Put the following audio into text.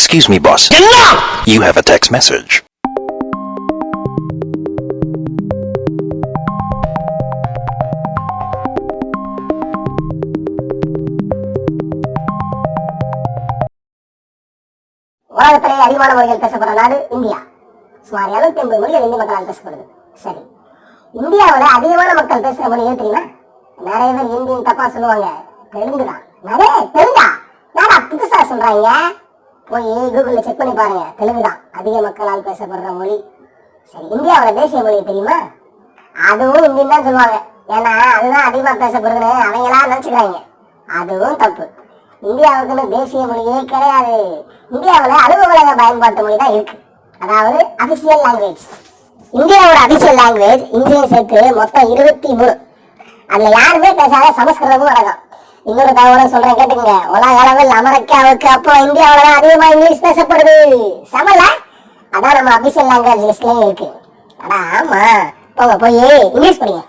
Excuse me, boss. You have a text message. உலகத்திலேயே அதிகமான மொழிகள் பேசப்படுற நாடு இந்தியா. சுமார் இருநூத்தி ஐம்பது மொழிகள் இந்திய மக்களால் பேசப்படுது. சரி. இந்தியாவுல அதிகமான மக்கள் பேசுற மொழி எது தெரியுமா? நிறைய பேர் இந்தியன் தப்பா சொல்லுவாங்க. தெலுங்கு தான் நிறைய தெலுங்கா. யாரா புதுசா சொல்றாங்க? போய் கூகுளில் செக் பண்ணி பாருங்க. தெலுங்கு தான் அதிக மக்களால் பேசப்படுற மொழி. சரி இந்தியாவோட தேசிய மொழி தெரியுமா? அதுவும் இந்தியன் தான் சொல்லுவாங்க. ஏன்னா அதுதான் அதிகமாக பேசப்படுதுன்னு அவங்களா நினச்சிக்கிறாங்க. அதுவும் தப்பு. இந்தியாவுக்குன்னு தேசிய மொழியே கிடையாது. இந்தியாவுல அலுவலக பயன்பாட்டு மொழி தான் இருக்கு. அதாவது அபிஷியல் லாங்குவேஜ் இந்தியாவோட அபிஷியல் லாங்குவேஜ் இந்தியன் சேர்த்து மொத்தம் இருபத்தி மூணு. அதுல யாருமே பேசாத சமஸ்கிருதமும் அடக்கம் இன்னொரு தகவலும் சொல்றேன் கேட்டுங்க உலக அளவில் அமெரிக்காவுக்கு அப்புறம் இந்தியாவில தான் அதிகமா இங்கிலீஷ் பேசப்படுது. சமல அதான் நம்ம அபிஷியல் லாங்குவேஜ் லிஸ்ட்லயும் இருக்கு. அடா ஆமா. போங்க போய் இங்கிலீஷ் படிங்க.